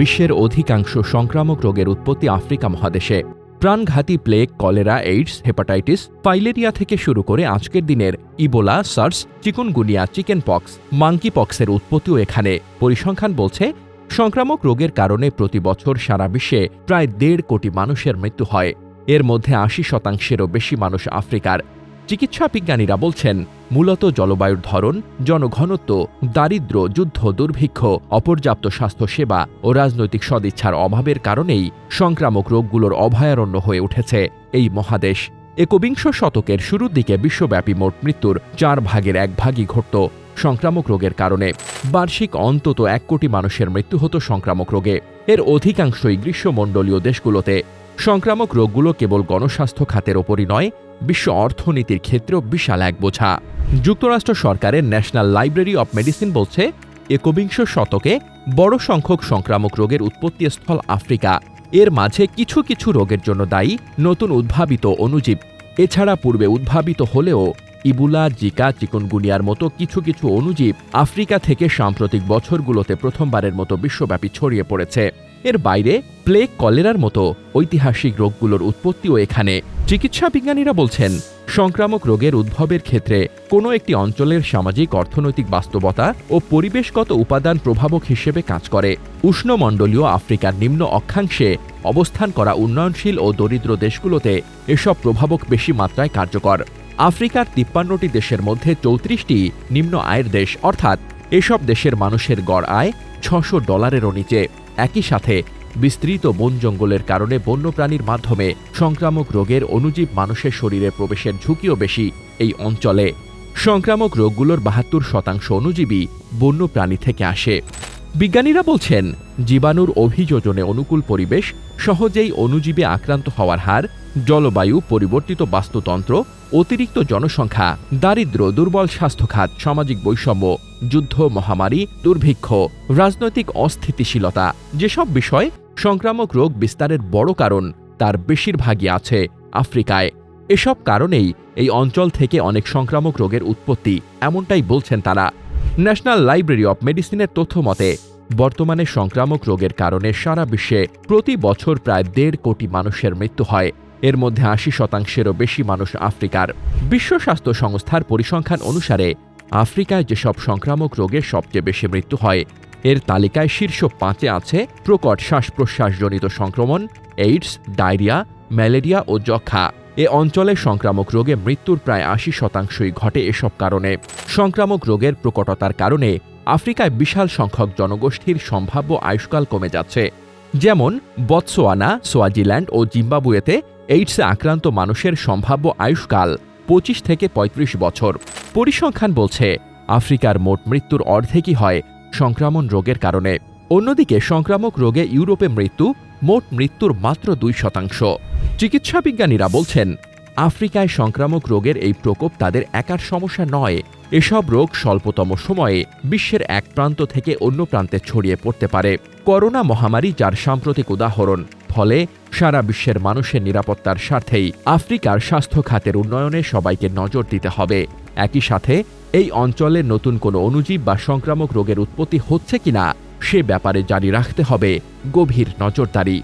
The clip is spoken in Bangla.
বিশ্বের অধিকাংশ সংক্রামক রোগের উৎপত্তি আফ্রিকা মহাদেশে। প্রাণঘাতী plague, cholera, AIDS, hepatitis filaria থেকে শুরু করে আজকের দিনের Ebola, SARS, chikungunya chickenpox monkey পক্সের উৎপত্তিও এখানে। পরিসংখ্যান বলছে, সংক্রামক রোগের কারণে প্রতি বছর সারা বিশ্বে প্রায় দেড় কোটি মানুষের মৃত্যু হয়। এর মধ্যে আশি শতাংশেরও বেশি মানুষ আফ্রিকার। চিকিৎসা বিজ্ঞানীরা বলছেন, মূলত জলবায়ুর ধরন, জনঘনত্ব, দারিদ্র, যুদ্ধ, দুর্ভিক্ষ, অপর্যাপ্ত স্বাস্থ্যসেবা ও রাজনৈতিক সদিচ্ছার অভাবের কারণেই সংক্রামক রোগগুলোর অভয়ারণ্য হয়ে উঠেছে। এই মহাদেশ একবিংশ শতকের শুরুর দিকে বিশ্বব্যাপী মোট মৃত্যুর চার ভাগের এক ভাগই ঘটত সংক্রামক রোগের কারণে। বার্ষিক অন্তত এক কোটি মানুষের মৃত্যু হতো সংক্রামক রোগে। এর অধিকাংশই গ্রীষ্মমণ্ডলীয় দেশগুলোতে। সংক্রামক রোগগুলো কেবল গণস্বাস্থ্য খাতের ওপরই নয় বিশ্ব অর্থনীতির ক্ষেত্রেও বিশাল এক বোঝা। যুক্তরাষ্ট্র সরকারের ন্যাশনাল লাইব্রেরি অব মেডিসিন বলছে, একবিংশ শতকে বড় সংখ্যক সংক্রামক রোগের উৎপত্তিস্থল আফ্রিকা। এর মাঝে কিছু কিছু রোগের জন্য দায়ী নতুন উদ্ভাবিত অণুজীব। এছাড়া পূর্বে উদ্ভাবিত হলেও ইবুলা, জিকা, চিকুনগুনিয়ার মতো কিছু কিছু অণুজীব আফ্রিকা থেকে সাম্প্রতিক বছরগুলোতে প্রথমবারের মতো বিশ্বব্যাপী ছড়িয়ে পড়েছে। এর বাইরে প্লেগ কলেরার মতো ঐতিহাসিক রোগগুলোর উৎপত্তিও এখানে। চিকিৎসা বিজ্ঞানীরা বলছেন, সংক্রামক রোগের উদ্ভবের ক্ষেত্রে কোনো একটি অঞ্চলের সামাজিক, অর্থনৈতিক বাস্তবতা ও পরিবেশগত উপাদান প্রভাবক হিসেবে কাজ করে। উষ্ণমণ্ডলীয় আফ্রিকার নিম্ন অক্ষাংশে অবস্থান করা উন্নয়নশীল ও দরিদ্র দেশগুলোতে এসব প্রভাবক বেশি মাত্রায় কার্যকর। আফ্রিকার তিপ্পান্নটি দেশের মধ্যে চৌত্রিশটি নিম্ন আয়ের দেশ, অর্থাৎ এসব দেশের মানুষের গড় আয় ছশো ডলারেরও নিচে। একই সাথে বিস্তৃত বন জঙ্গলের কারণে বন্যপ্রাণীর মাধ্যমে সংক্রামক রোগের অনুজীব মানুষের শরীরে প্রবেশের ঝুঁকিও বেশি এই অঞ্চলে। সংক্রামক রোগগুলোর বাহাত্তর শতাংশ অনুজীবী বন্যপ্রাণী থেকে আসে। বিজ্ঞানীরা বলছেন, জীবাণুর অভিযোজনে অনুকূল পরিবেশ সহজেই অণুজীবে আক্রান্ত হওয়ার হার, জলবায়ু পরিবর্তিত বাস্তুতন্ত্র, অতিরিক্ত জনসংখ্যা, দারিদ্র্য, দুর্বল স্বাস্থ্যখাত, সামাজিক বৈষম্য যুদ্ধ মহামারী, দুর্ভিক্ষ, রাজনৈতিক অস্থিতিশীলতা, যেসব বিষয় সংক্রামক রোগ বিস্তারের বড় কারণ, তার বেশিরভাগই আছে আফ্রিকায়। এসব কারণেই এই অঞ্চল থেকে অনেক সংক্রামক রোগের উৎপত্তি, এমনটাই বলছেন তারা। ন্যাশনাল লাইব্রেরি অব মেডিসিনের তথ্য মতে, বর্তমানে সংক্রামক রোগের কারণে সারা বিশ্বে প্রতি বছর প্রায় দেড় কোটি মানুষের মৃত্যু হয়। এর মধ্যে আশি শতাংশেরও বেশি মানুষ আফ্রিকার। বিশ্ব স্বাস্থ্য সংস্থার পরিসংখ্যান অনুসারে আফ্রিকায় যেসব সংক্রামক রোগে সবচেয়ে বেশি মৃত্যু হয়, এর তালিকায় শীর্ষ পাঁচে আছে প্রকট শ্বাস প্রশ্বাসজনিত সংক্রমণ, এইডস, ডায়রিয়া, ম্যালেরিয়া ও যক্ষা এ অঞ্চলে সংক্রামক রোগে মৃত্যুর প্রায় আশি শতাংশই ঘটে এসব কারণে। সংক্রামক রোগের প্রকটতার কারণে আফ্রিকায় বিশাল সংখ্যক জনগোষ্ঠীর সম্ভাব্য আয়ুষ্কাল কমে যাচ্ছে। যেমন বতসোয়ানা সোয়াজিল্যান্ড ও জিম্বাবুয়েতে এইডসে আক্রান্ত মানুষের সম্ভাব্য আয়ুষ্কাল পঁচিশ থেকে ৩৫ বছর। পরিসংখ্যান বলছে, আফ্রিকার মোট মৃত্যুর অর্ধেকই হয় সংক্রমণ রোগের কারণে। অন্যদিকে সংক্রামক রোগে ইউরোপে মৃত্যু মোট মৃত্যুর মাত্র দুই শতাংশ। চিকিৎসা বিজ্ঞানীরা বলছেন, আফ্রিকায় সংক্রামক রোগের এই প্রকোপ তাদের একার সমস্যা নয়। এসব রোগ স্বল্পতম সময়ে বিশ্বের এক প্রান্ত থেকে অন্য প্রান্তে ছড়িয়ে পড়তে পারে। করোনা মহামারী যার সাম্প্রতিক উদাহরণ। ফলে সারা বিশ্বের মানুষের নিরাপত্তার স্বার্থেই আফ্রিকার স্বাস্থ্য খাতের উন্নয়নে সবাইকে নজর দিতে হবে। একই সাথে এই অঞ্চলে নতুন কোনো অনুজীব বা সংক্রামক রোগের উৎপত্তি হচ্ছে কিনা সে ব্যাপারে জারি রাখতে হবে গভীর নজরদারি।